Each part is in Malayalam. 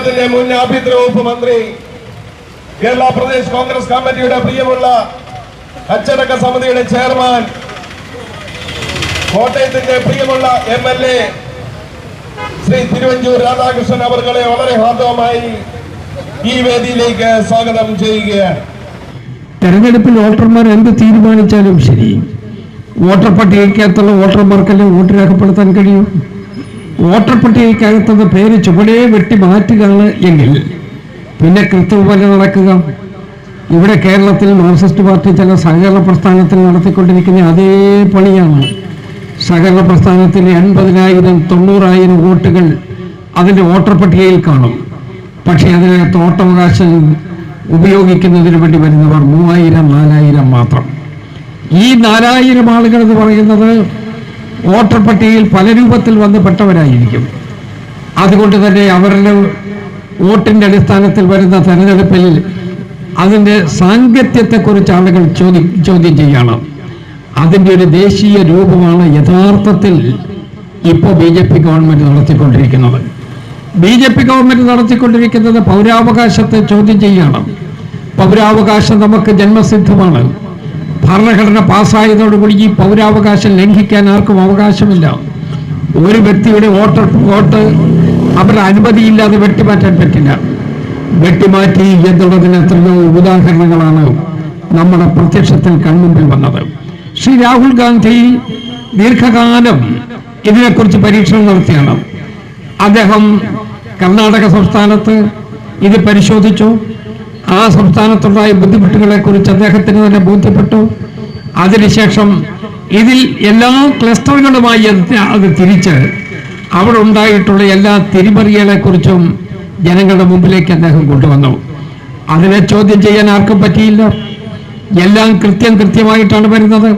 കേരളത്തിന്റെ മുൻ ആഭ്യന്തര വകുപ്പ് മന്ത്രി കേരള പ്രദേശ് കോൺഗ്രസ് കമ്മിറ്റിയുടെ പ്രിയമുള്ള അച്ചടക്ക സമിതിയുടെ ചെയർമാൻ കോട്ടയത്തിന്റെ പ്രിയമുള്ള M L A Shri Thiruvanchoor Radhakrishnan അവർകളെ വളരെ ഹാർദവമായി ഈ വേദിയിലേക്ക് സ്വാഗതം ചെയ്യുകയാണ്. തെരഞ്ഞെടുപ്പിൽ വോട്ടർമാർ എന്ത് തീരുമാനിച്ചാലും ശരി. വോട്ടർ പട്ടികയ്ക്കകത്തുള്ള വോട്ടർമാർക്കല്ലേ വോട്ട് രേഖപ്പെടുത്താൻ കഴിയും. വോട്ടർ പട്ടികയ്ക്കകത്തുള്ള പേര് ചുവടെ വെട്ടി മാറ്റുകയാണ് എങ്കിൽ പിന്നെ കൃത്യപോലെ നടക്കുക. ഇവിടെ കേരളത്തിൽ മാർക്സിസ്റ്റ് പാർട്ടി ചില സഹകരണ പ്രസ്ഥാനത്തിൽ നടത്തിക്കൊണ്ടിരിക്കുന്ന അതേ പണിയാണ്. സഹകരണ പ്രസ്ഥാനത്തിൽ എൺപതിനായിരം തൊണ്ണൂറായിരം വോട്ടുകൾ അതിന്റെ വോട്ടർ പട്ടികയിൽ കാണും. പക്ഷേ അതിന് തോട്ടവകാശം ഉപയോഗിക്കുന്നതിന് വേണ്ടി വരുന്നവർ മൂവായിരം നാലായിരം മാത്രം. ഈ നാലായിരം ആളുകൾ എന്ന് പറയുന്നത് വോട്ടർ പട്ടികയിൽ പല രൂപത്തിൽ വന്ന് പെട്ടവരായിരിക്കും. അതുകൊണ്ട് തന്നെ അവരുടെ വോട്ടിന്റെ അടിസ്ഥാനത്തിൽ വരുന്ന തെരഞ്ഞെടുപ്പിൽ അതിന്റെ സാങ്കത്യത്തെക്കുറിച്ച് ആളുകൾ ചോദ്യം ചോദ്യം ചെയ്യണം. അതിന്റെ ഒരു ദേശീയ രൂപമാണ് യഥാർത്ഥത്തിൽ ഇപ്പോൾ ബി ജെ പി ഗവൺമെന്റ് നടത്തിക്കൊണ്ടിരിക്കുന്നത്. ബി ജെ പി ഗവൺമെന്റ് നടത്തിക്കൊണ്ടിരിക്കുന്നത് പൗരാവകാശത്തെ ചോദ്യം ചെയ്യണം. പൗരാവകാശം നമുക്ക് ജന്മസിദ്ധമാണ്. ഭരണഘടന പാസ്സായതോടുകൂടി ഈ പൗരാവകാശം ലംഘിക്കാൻ ആർക്കും അവകാശമില്ല. ഒരു വ്യക്തിയുടെ വോട്ടർ വോട്ട് അവരുടെ അനുമതിയില്ലാതെ വെട്ടിമാറ്റാൻ പറ്റില്ല. വെട്ടിമാറ്റി എന്നുള്ളതിന് എത്രയോ ഉദാഹരണങ്ങളാണ് നമ്മുടെ പ്രത്യക്ഷത്തിൽ കൺമുമ്പിൽ വന്നത്. ശ്രീ രാഹുൽ ഗാന്ധി ദീർഘകാലം ഇതിനെക്കുറിച്ച് പരീക്ഷണം നടത്തിയാണ്. അദ്ദേഹം കർണാടക സംസ്ഥാനത്ത് ഇത് പരിശോധിച്ചു. ആ സംസ്ഥാനത്തുണ്ടായ ബുദ്ധിമുട്ടുകളെ കുറിച്ച് അദ്ദേഹത്തിന് തന്നെ ബോധ്യപ്പെട്ടു. അതിനുശേഷം ഇതിൽ എല്ലാ ക്ലസ്റ്ററുകളുമായി അത് തിരിച്ച് അവിടെ ഉണ്ടായിട്ടുള്ള എല്ലാ തിരിമറികളെ കുറിച്ചും ജനങ്ങളുടെ മുമ്പിലേക്ക് അദ്ദേഹം കൊണ്ടുവന്നു. അതിനെ ചോദ്യം ചെയ്യാൻ ആർക്കും പറ്റിയില്ല. എല്ലാം കൃത്യം കൃത്യമായിട്ടാണ് വരുന്നത്.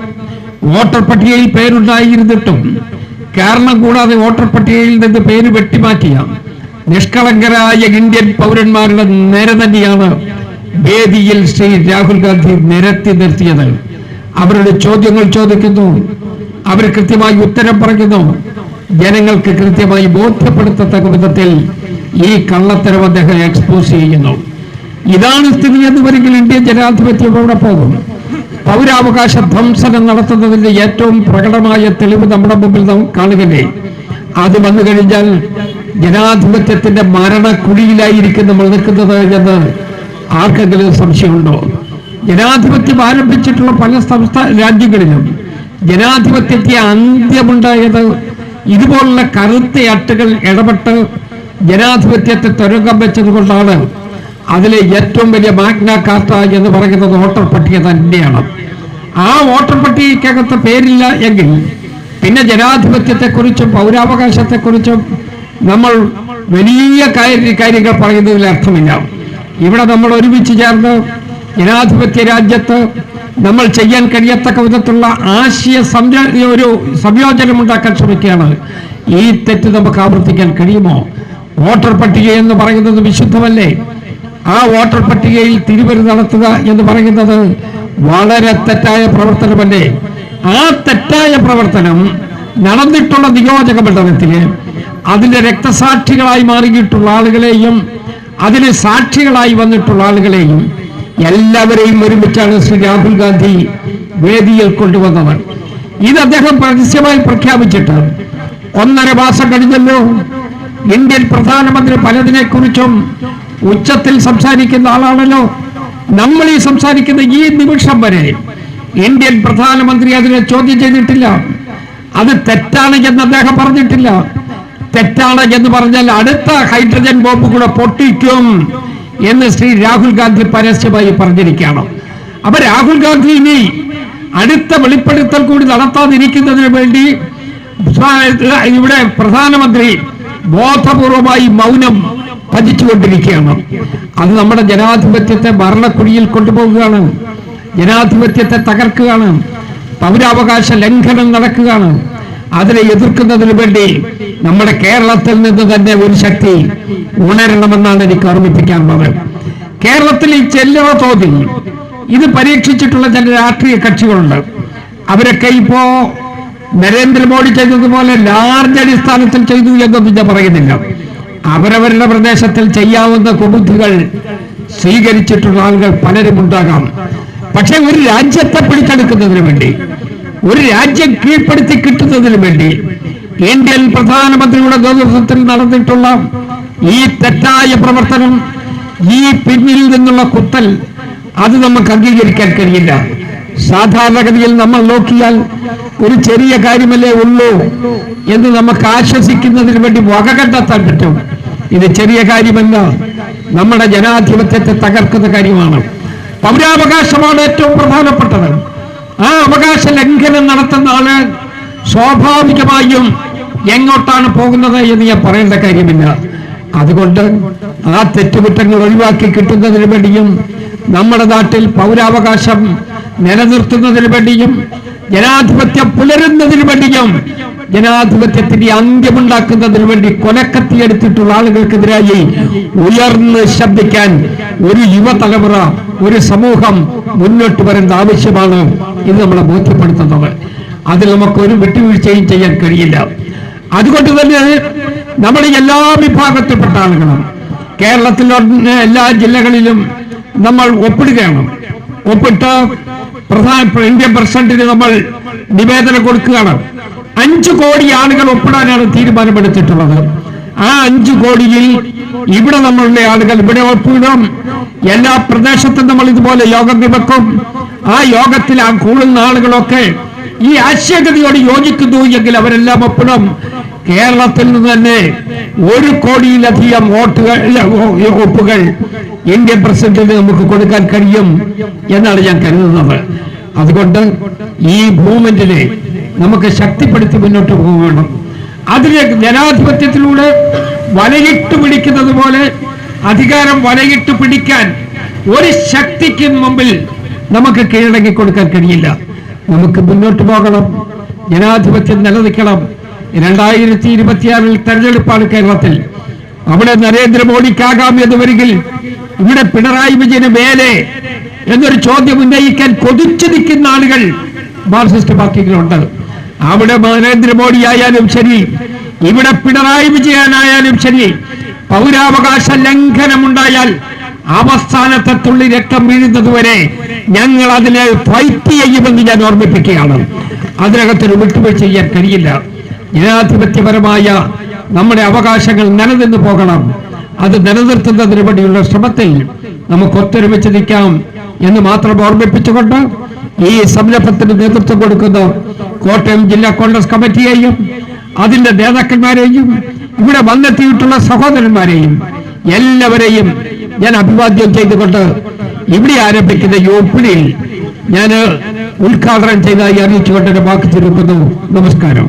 വോട്ടർ പട്ടികയിൽ പേരുണ്ടായിരുന്നിട്ടും കാരണം കൂടാതെ വോട്ടർ പട്ടികയിൽ നിന്ന് പേര് വെട്ടിമാറ്റിയ നിഷ്കളങ്കരായ ഇന്ത്യൻ പൗരന്മാരുടെ നേരെ തന്നെയാണ് വേദിയിൽ ശ്രീ രാഹുൽ ഗാന്ധി നിരത്തി നിർത്തിയത്. അവരുടെ ചോദ്യങ്ങൾ ചോദിക്കുന്നു. അവർ കൃത്യമായി ഉത്തരം പറയുന്നു. ജനങ്ങൾക്ക് കൃത്യമായി ബോധ്യപ്പെടുത്തത്തക്ക വിധത്തിൽ ഈ കള്ളത്തരം അദ്ദേഹം എക്സ്പോസ് ചെയ്യുന്നു. ഇതാണ് സ്ഥിതി എന്ന് വരെങ്കിൽ ഇന്ത്യൻ ജനാധിപത്യം എവിടെ പോകും? പൗരാവകാശ ധ്വംസനം നടത്തുന്നതിന്റെ ഏറ്റവും പ്രകടമായ തെളിവ് നമ്മുടെ മുമ്പിൽ നാം കാണുകയില്ലേ? അത് വന്നു കഴിഞ്ഞാൽ ജനാധിപത്യത്തിന്റെ മരണക്കുഴിയിലായിരിക്കും നമ്മൾ നിൽക്കുന്നത് എന്ന് ആർക്കെങ്കിലും സംശയമുണ്ടോ? ജനാധിപത്യം ആരംഭിച്ചിട്ടുള്ള പല സംസ്ഥാന രാജ്യങ്ങളിലും ജനാധിപത്യത്തെ അന്ത്യമുണ്ടായത് ഇതുപോലുള്ള കറുത്ത അട്ടുകൾ ഇടപെട്ട് ജനാധിപത്യത്തെ തുരങ്കം വെച്ചത് കൊണ്ടാണ് അതിലെ ഏറ്റവും വലിയ മാഗ്ന കാർട്ട എന്ന് പറയുന്നത് വോട്ടർ പട്ടിക തന്നെയാണ്. ആ വോട്ടർ പട്ടികയ്ക്കകത്ത് പേരില്ല എങ്കിൽ പിന്നെ ജനാധിപത്യത്തെക്കുറിച്ചും പൗരാവകാശത്തെക്കുറിച്ചും നമ്മൾ വലിയ കാര്യ- കാര്യങ്ങൾ പറയുന്നതിൽ അർത്ഥമില്ല. ഇവിടെ നമ്മൾ ഒരുമിച്ച് ചേർന്ന് ജനാധിപത്യ രാജ്യത്ത് നമ്മൾ ചെയ്യാൻ കഴിയത്തക്ക വിധത്തിലുള്ള ആശയ സംര ഒരു സംയോജനം ഉണ്ടാക്കാൻ ശ്രമിക്കുകയാണ്. ഈ തെറ്റ് നമുക്ക് ആവർത്തിക്കാൻ കഴിയുമോ? വോട്ടർ പട്ടിക എന്ന് പറയുന്നത് വിശുദ്ധമല്ലേ? ആ വോട്ടർ പട്ടികയിൽ തിരിവരി നടത്തുക എന്ന് പറയുന്നത് വളരെ തെറ്റായ പ്രവർത്തനമല്ലേ? ആ തെറ്റായ പ്രവർത്തനം നടന്നിട്ടുള്ള നിയോജക മണ്ഡലത്തിലെ അതിന്റെ രക്തസാക്ഷികളായി മാറിയിട്ടുള്ള ആളുകളെയും അതിന് സാക്ഷികളായി വന്നിട്ടുള്ള ആളുകളെയും എല്ലാവരെയും ഒരുമിച്ചാണ് ശ്രീ രാഹുൽ ഗാന്ധി വേദിയിൽ കൊണ്ടുവന്നത് ഇത് അദ്ദേഹം പരസ്യമായി പ്രഖ്യാപിച്ചിട്ട് ഒന്നര മാസം കഴിഞ്ഞല്ലോ. ഇന്ത്യൻ പ്രധാനമന്ത്രി പലതിനെക്കുറിച്ചും ഉച്ചത്തിൽ സംസാരിക്കുന്ന ആളാണല്ലോ. നമ്മൾ ഈ സംസാരിക്കുന്ന ഈ നിമിഷം വരെ ഇന്ത്യൻ പ്രധാനമന്ത്രി അതിനെ ചോദ്യം ചെയ്തിട്ടില്ല. അത് തെറ്റാണ് എന്ന് അദ്ദേഹം പറഞ്ഞിട്ടില്ല. തെറ്റാണ് എന്ന് പറഞ്ഞാൽ അടുത്ത ഹൈഡ്രജൻ ബോംബ് കൂടെ പൊട്ടിക്കും എന്ന് ശ്രീ രാഹുൽ ഗാന്ധി പരസ്യമായി പറഞ്ഞിരിക്കുകയാണ്. അപ്പൊ രാഹുൽ ഗാന്ധി ഇനി അടുത്ത വെളിപ്പെടുത്തൽ കൂടി നടത്താതിരിക്കുന്നതിന് വേണ്ടി ഇവിടെ പ്രധാനമന്ത്രി ബോധപൂർവമായി മൗനം ഭജിച്ചുകൊണ്ടിരിക്കുകയാണ്. അത് നമ്മുടെ ജനാധിപത്യത്തെ ഭരണക്കുഴിയിൽ കൊണ്ടുപോവുകയാണ് ജനാധിപത്യത്തെ തകർക്കുകയാണ്. പൗരാവകാശ ലംഘനം നടക്കുകയാണ്. അതിനെ എതിർക്കുന്നതിന് വേണ്ടി നമ്മുടെ കേരളത്തിൽ നിന്ന് തന്നെ ഒരു ശക്തി ഉണരണമെന്നാണ് എനിക്ക് ഓർമ്മിപ്പിക്കാനുള്ളത് കേരളത്തിൽ ഈ ചെല്ലുവ തോതിൽ ഇത് പരീക്ഷിച്ചിട്ടുള്ള ചില രാഷ്ട്രീയ കക്ഷികളുണ്ട്. അവരൊക്കെ ഇപ്പോ നരേന്ദ്രമോദി ചെയ്തതുപോലെ ലാർജ് അടിസ്ഥാനത്തിൽ ചെയ്തു എന്നൊന്നും ഞാൻ പറയുന്നില്ല. അവരവരുടെ പ്രദേശത്തിൽ ചെയ്യാവുന്ന കുബുദ്ധികൾ സ്വീകരിച്ചിട്ടുള്ള ആളുകൾ പലരും ഉണ്ടാകാം പക്ഷെ ഒരു രാജ്യത്തെ പിടിച്ചെടുക്കുന്നതിന് വേണ്ടി ഒരു രാജ്യം കീഴ്പ്പെടുത്തി കിട്ടുന്നതിന് വേണ്ടി ഇന്ത്യൻ പ്രധാനമന്ത്രിയുടെ നേതൃത്വത്തിൽ നടന്നിട്ടുള്ള ഈ തെറ്റായ പ്രവർത്തനം ഈ പിന്നിൽ നിന്നുള്ള കുത്തൽ അത് നമുക്ക് അംഗീകരിക്കാൻ കഴിയില്ല. സാധാരണഗതിയിൽ നമ്മൾ നോക്കിയാൽ ഒരു ചെറിയ കാര്യമല്ലേ ഉള്ളൂ എന്ന് നമുക്ക് ആശ്വസിക്കുന്നതിന് വേണ്ടി വക കണ്ടെത്താൻ പറ്റും. ഇത് ചെറിയ കാര്യമല്ല. നമ്മുടെ ജനാധിപത്യത്തെ തകർക്കുന്ന കാര്യമാണ്. പൗരാവകാശമാണ് ഏറ്റവും പ്രധാനപ്പെട്ടത്. ആ അവകാശ ലംഘനം നടത്തുന്ന ആൾ സ്വാഭാവികമായും എങ്ങോട്ടാണ് പോകുന്നത് എന്ന് ഞാൻ പറയേണ്ട കാര്യമില്ല. അതുകൊണ്ട് ആ തെറ്റുകുറ്റങ്ങൾ ഒഴിവാക്കി കിട്ടുന്നതിന് വേണ്ടിയും നമ്മുടെ നാട്ടിൽ പൗരാവകാശം നിലനിർത്തുന്നതിന് വേണ്ടിയും ജനാധിപത്യം പുലരുന്നതിന് വേണ്ടിയും ജനാധിപത്യത്തിന്റെ അന്ത്യമുണ്ടാക്കുന്നതിന് വേണ്ടി കൊലക്കത്തിയെടുത്തിട്ടുള്ള ആളുകൾക്കെതിരായി ഉയർന്ന് ശബ്ദിക്കാൻ ഒരു യുവതലമുറ ഒരു സമൂഹം മുന്നോട്ട് വരേണ്ട ആവശ്യമാണ് ഇത് നമ്മളെ ബോധ്യപ്പെടുത്തുന്നത്. അതിൽ നമുക്ക് ഒരു വിട്ടുവീഴ്ചയും ചെയ്യാൻ കഴിയില്ല. അതുകൊണ്ട് തന്നെ നമ്മൾ എല്ലാ വിഭാഗത്തിൽപ്പെട്ട ആളുകളും കേരളത്തിലെ എല്ലാ ജില്ലകളിലും നമ്മൾ ഒപ്പിടുകയാണ്. ഒപ്പിട്ട് പ്രധാന ഇന്ത്യൻ പ്രസിഡന്റിന് നമ്മൾ നിവേദനം കൊടുക്കുകയാണ്. അഞ്ചു കോടി ആളുകൾ ഒപ്പിടാനാണ് തീരുമാനമെടുത്തിട്ടുള്ളത്. ആ അഞ്ചു കോടിയിൽ ഇവിടെ നമ്മളുടെ ആളുകൾ ഇവിടെ ഒപ്പിടും. എല്ലാ പ്രദേശത്തും നമ്മൾ ഇതുപോലെ യോഗം വെക്കും ആ യോഗത്തിൽ ആ കൂടുന്ന ആളുകളൊക്കെ ഈ ആശയഗതിയോട് യോജിക്കുന്നു എങ്കിൽ അവരെല്ലാം ഒപ്പിടും. കേരളത്തിൽ നിന്ന് തന്നെ ഒരു കോടിയിലധികം വോട്ടുകൾ ഒപ്പുകൾ ഇന്ത്യൻ പ്രസിഡന്റിന് നമുക്ക് കൊടുക്കാൻ കഴിയും എന്നാണ് ഞാൻ കരുതുന്നത്. അതുകൊണ്ട് ഈ മൂവ്മെന്റിനെ നമുക്ക് ശക്തിപ്പെടുത്തി മുന്നോട്ട് പോകണം അതിലേക്ക് ജനാധിപത്യത്തിലൂടെ വലയിട്ട് പിടിക്കുന്നത് പോലെ അധികാരം വലയിട്ട് പിടിക്കാൻ ഒരു ശക്തിക്കും മുമ്പിൽ നമുക്ക് കീഴടങ്ങി കൊടുക്കാൻ കഴിയില്ല. നമുക്ക് മുന്നോട്ട് പോകണം. ജനാധിപത്യം നിലനിൽക്കണം. രണ്ടായിരത്തി ഇരുപത്തിയാറിൽ തെരഞ്ഞെടുപ്പാണ് കേരളത്തിൽ. അവിടെ നരേന്ദ്രമോദിക്കാകാം എന്ന് വരികിൽ ഇവിടെ പിണറായി വിജയന് മേലെ എന്നൊരു ചോദ്യം ഉന്നയിക്കാൻ കൊതിച്ചു നിൽക്കുന്ന ആളുകൾ മാർക്സിസ്റ്റ് പാർട്ടികളുണ്ട്. അവിടെ നരേന്ദ്രമോദിയായാലും ശരി ഇവിടെ പിണറായി വിജയനായാലും ശരി പൗരാവകാശ ലംഘനമുണ്ടായാൽ അവസാനത്തെ തുള്ളി രക്തം വീഴുന്നതുവരെ ഞങ്ങൾ അതിനെ ഫൈറ്റ് ചെയ്യുമെന്ന് ഞാൻ ഓർമ്മിപ്പിക്കുകയാണ്. അതിനകത്തൊരു വിട്ടുവീഴ്ച ചെയ്യാൻ കഴിയില്ല. ജനാധിപത്യപരമായ നമ്മുടെ അവകാശങ്ങൾ നിലനിന്ന് പോകണം. അത് നിലനിർത്തുന്നതിന് വേണ്ടിയുള്ള ശ്രമത്തിൽ നമുക്ക് ഒത്തൊരുമിച്ച് നിൽക്കാം. എന്ന് മാത്രം ഓർമ്മിപ്പിച്ചുകൊണ്ട് ഈ സംരംഭത്തിന് നേതൃത്വം കൊടുക്കുന്ന കോട്ടയം ജില്ലാ കോൺഗ്രസ് കമ്മിറ്റിയെയും അതിന്റെ നേതാക്കന്മാരെയും ഇവിടെ വന്നെത്തിയിട്ടുള്ള സഹോദരന്മാരെയും എല്ലാവരെയും ഞാൻ അഭിവാദ്യം ചെയ്തുകൊണ്ട് ഇവിടെ ആരംഭിക്കുന്ന യോപ്പിടിയിൽ ഞാൻ ഉദ്ഘാടനം ചെയ്തതായി അറിയിച്ചുകൊണ്ട് വാക്ക് ചുരുക്കുന്നു. നമസ്കാരം.